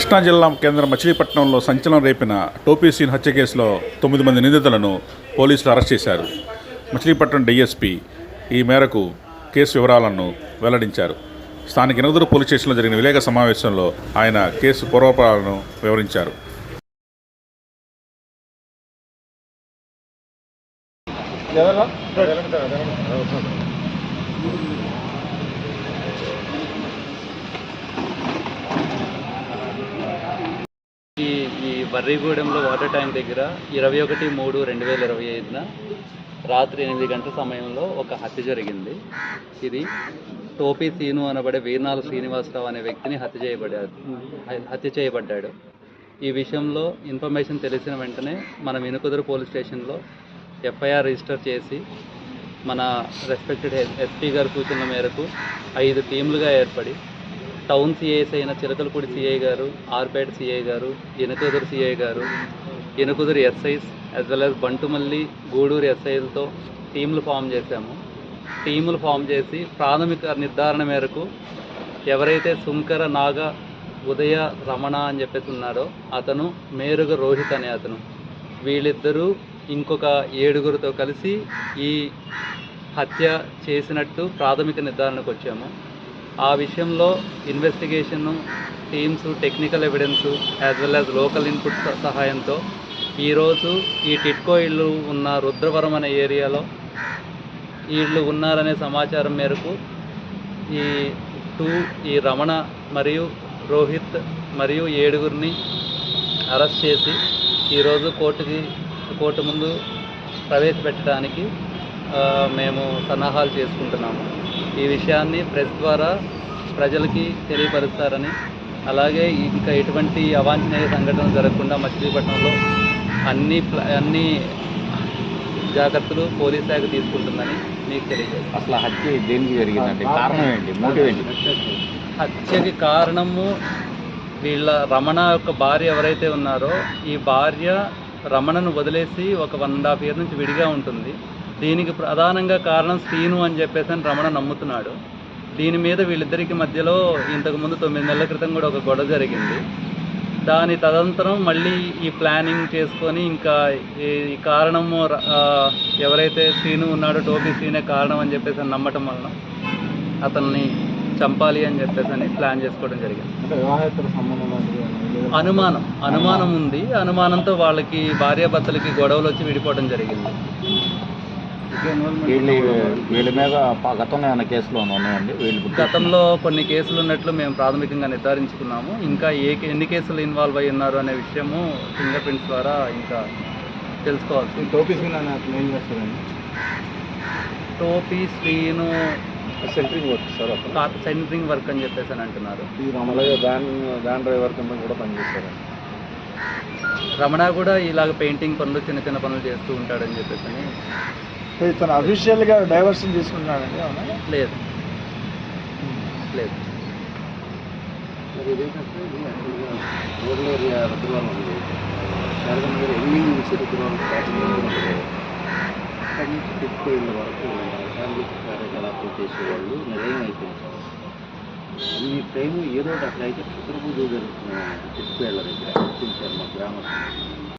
కృష్ణా జిల్లా కేంద్రం మచిలీపట్నంలో సంచలనం రేపిన టోపీ సీన్ హత్య కేసులో తొమ్మిది మంది నిందితులను పోలీసులు అరెస్ట్ చేశారు. మచిలీపట్నం డీఎస్పీ ఈ మేరకు కేసు వివరాలను వెల్లడించారు. స్థానిక ఎనగదురు పోలీస్ స్టేషన్లో జరిగిన విలేక సమావేశంలో ఆయన కేసు పూర్వపరాలను వివరించారు ఈ ఈ వాటర్ ట్యాంక్ దగ్గర ఇరవై ఒకటి మూడు రెండు వేల ఇరవై ఐదున రాత్రి ఎనిమిది గంటల సమయంలో ఒక హత్య జరిగింది. ఇది టోపీ సీను అనబడే వీర్నాల శ్రీనివాసరావు అనే వ్యక్తిని హత్య చేయబడ్డాడు హత్య చేయబడ్డాడు. ఈ విషయంలో ఇన్ఫర్మేషన్ తెలిసిన వెంటనే మనం ఇనుకుదురు పోలీస్ స్టేషన్లో ఎఫ్ఐఆర్ రిజిస్టర్ చేసి మన రెస్పెక్టెడ్ ఎస్పీ గారి సూచనల మేరకు ఐదు టీంలుగా ఏర్పడి టౌన్ సిఐస్ అయిన చిలకలపూడి సిఐ గారు ఆర్పేట సిఐ గారు ఎనుకుదురు సిఐ గారు Inukuduru SIs as well as Bantumilli Guduru ఎస్ఐలతో టీములు ఫామ్ చేశాము. టీములు ఫామ్ చేసి ప్రాథమిక నిర్ధారణ మేరకు ఎవరైతే సుంకర నాగ ఉదయ రమణ అని చెప్పేసి ఉన్నాడో అతను మేరుగ రోహిత్ అనే అతను. వీళ్ళిద్దరూ ఇంకొక ఏడుగురితో కలిసి ఈ హత్య చేసినట్టు ప్రాథమిక నిర్ధారణకు వచ్చాము. ఆ విషయంలో investigation teams technical evidence as well as local input సహాయంతో ఈరోజు ఈ టిట్కో ఇల్లు ఉన్న రుద్రవరం అనే ఏరియాలో వీళ్ళు ఉన్నారనే సమాచారం మేరకు ఈ టూ ఈ రమణ మరియు రోహిత్ మరియు ఏడుగురిని అరెస్ట్ చేసి ఈరోజు కోర్టుకి కోర్టు ముందు ప్రవేశపెట్టడానికి మేము సన్నాహాలు చేసుకుంటున్నాము. ఈ విషయాన్ని ప్రెస్ ద్వారా ప్రజలకి తెలియపరుస్తారని అలాగే ఇంకా ఎటువంటి అవాంఛనీయ సంఘటనలు జరగకుండా మచిలీపట్నంలో అన్ని అన్ని జాగ్రత్తలు పోలీస్ శాఖ తీసుకుంటుందని మీకు తెలియజేస్తాను. అసలు హత్య దేనికి జరిగిందంటే కారణం ఏంటి? మోటివ్ హత్యకి కారణము వీళ్ళ రమణ యొక్క భార్య ఎవరైతే ఉన్నారో ఈ భార్య రమణను వదిలేసి ఒక వన్ అండ్ హాఫ్ ఇయర్ నుంచి విడిగా ఉంటుంది. దీనికి ప్రధానంగా కారణం శ్రీను అని చెప్పేసి అని రమణ నమ్ముతున్నాడు. దీని మీద వీళ్ళిద్దరికి మధ్యలో ఇంతకుముందు తొమ్మిది నెలల క్రితం కూడా ఒక గొడవ జరిగింది. దాని తదనంతరం మళ్ళీ ఈ ప్లానింగ్ చేసుకొని ఇంకా ఈ కారణము ఎవరైతే శ్రీను ఉన్నాడో టోపీ శ్రీనే కారణం అని చెప్పేసి అని నమ్మటం వలన అతన్ని చంపాలి అని చెప్పేసి అని ప్లాన్ చేసుకోవడం జరిగింది? అనుమానం అనుమానం ఉంది. అనుమానంతో వాళ్ళకి భార్యాభర్తలకి గొడవలు వచ్చి విడిపోవడం జరిగింది. వీళ్ళ వీళ్ళ మీద ప- గతంలో ఏమైనా కేసులు ఉన్నాయండి? వీళ్ళు గతంలో కొన్ని కేసులు ఉన్నట్లు మేము ప్రాథమికంగా నిర్ధారించుకున్నాము. ఇంకా ఏ కే- ఎన్ని కేసులు ఇన్వాల్వ్ అయి ఉన్నారు అనే విషయము ఫింగర్ ప్రింట్స్ ద్వారా ఇంకా తెలుసుకోవాల్సి టోపీ అతను ఏం చేస్తారండి? టోపీ screen centering work sir centering work అని చెప్పేసి అని అంటున్నారు. అలాగే వ్యాన్ వ్యాన్ డ్రైవర్ కింద కూడా పనిచేస్తారు రమణ కూడా ఇలాగ పెయింటింగ్ పనులు చిన్న చిన్న పనులు చేస్తూ ఉంటాడని చెప్పేసి ఇతను అఫీషియల్గా డైవర్షన్ తీసుకుంటున్నాడండి అవునా? లేదు. లేదు. వరకు సాంఘిక కార్యకలాపాలు చేసేవాళ్ళు నిలయం అయిపోయింది ఈ టైం ఏదో ఒకటి అట్లా అయితే చిత్రపూజ జరుగుతున్నాయి టిప్పు ఇళ్ళ దగ్గర గుర్తించారు మా గ్రామస్తులు